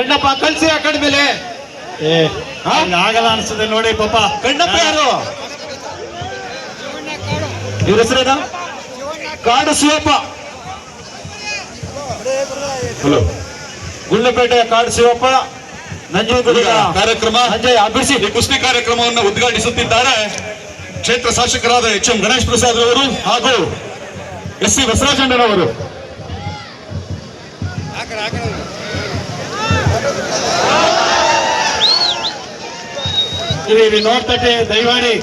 ಕಣ್ಣಪ್ಪ ಕಳ್ಸಿ ಆ ಕಡೆ ಮೇಲೆ. ಏ ಆಗಲ್ಲ ಅನ್ಸುತ್ತೆ ನೋಡಿ ಪಾಪ. ಕಣ್ಣಪ್ಪ ಯಾರು? ಇವ್ರ ಹೆಸರೇನ? ಕಾಡು ಶಿವಪ್ಪ. ಹಲೋ. ಗುಳ್ಳಪೇಟೆ ಕಾಡು ಶಿವಪ್ಪ ನಂಜನಗೂಡಿನ ಕಾರ್ಯಕ್ರಮ. ಸಂಜಯ್ ಅಭಿಸಿ ಈ ಕುಸ್ತಿ ಕಾರ್ಯಕ್ರಮವನ್ನು ಉದ್ಘಾಟಿಸುತ್ತಿದ್ದಾರೆ ಕ್ಷೇತ್ರ ಶಾಸಕರಾದ ಎಚ್ ಎಂ ಗಣೇಶ್ ಪ್ರಸಾದ್ ಅವರು ಹಾಗೂ ಎಸ್ ಸಿ ಬಸವರಾಜಣ್ಣನವರು ಇರಿ ನೋಡ್ತಟ್ಟೆ ನೋಡ್ ದಯಮಾಡಿ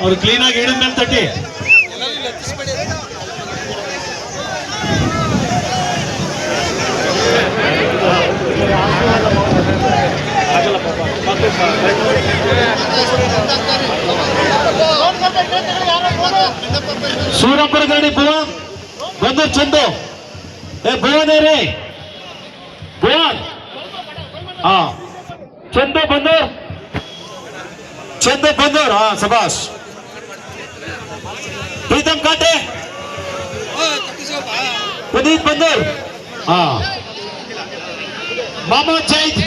ಅವ್ರು ಕ್ಲೀನ್ ಆಗಿ ಹಿಡಿದ ಮೇಲೆ ತಟ್ಟಿ. ಸೂರಪ್ಪರ ಗಾಡಿ ಭುವ. ಬಂದು ಚಂದು. ಏ ಭುವನೇ ರೀ ಭುವನ್ हाँ। चंदो बंदर चंदो बंदर हाँ शबाश प्रीतम काटे। प्रदीप बंदर हाँ। मामा जैद।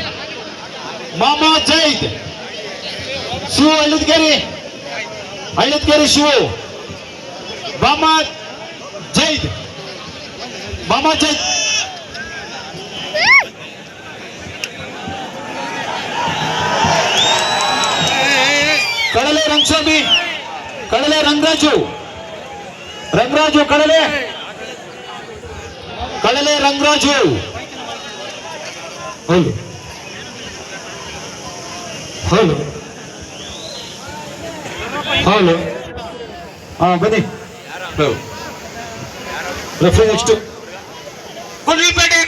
मामा जैद। शिव हळदगिरी हळदगिरी शिव। मामा जैद। मामा Zaid. ಕಡಲೆ ರಂಗಸ್ವಾಮಿ ಕಡಲೆ ರಂಗರಾಜು ರಂಗರಾಜು ಕಡಲೆ ಕಡಲೆ ರಂಗರಾಜು ಹೌದು ಹೌದು ಹೌದು ಹಾ ಬನ್ನಿ ರೆಫ್ರಿ ನೆಕ್ಸ್ಟ್ ಗುಂಡ್ಲುಪೇಟೆ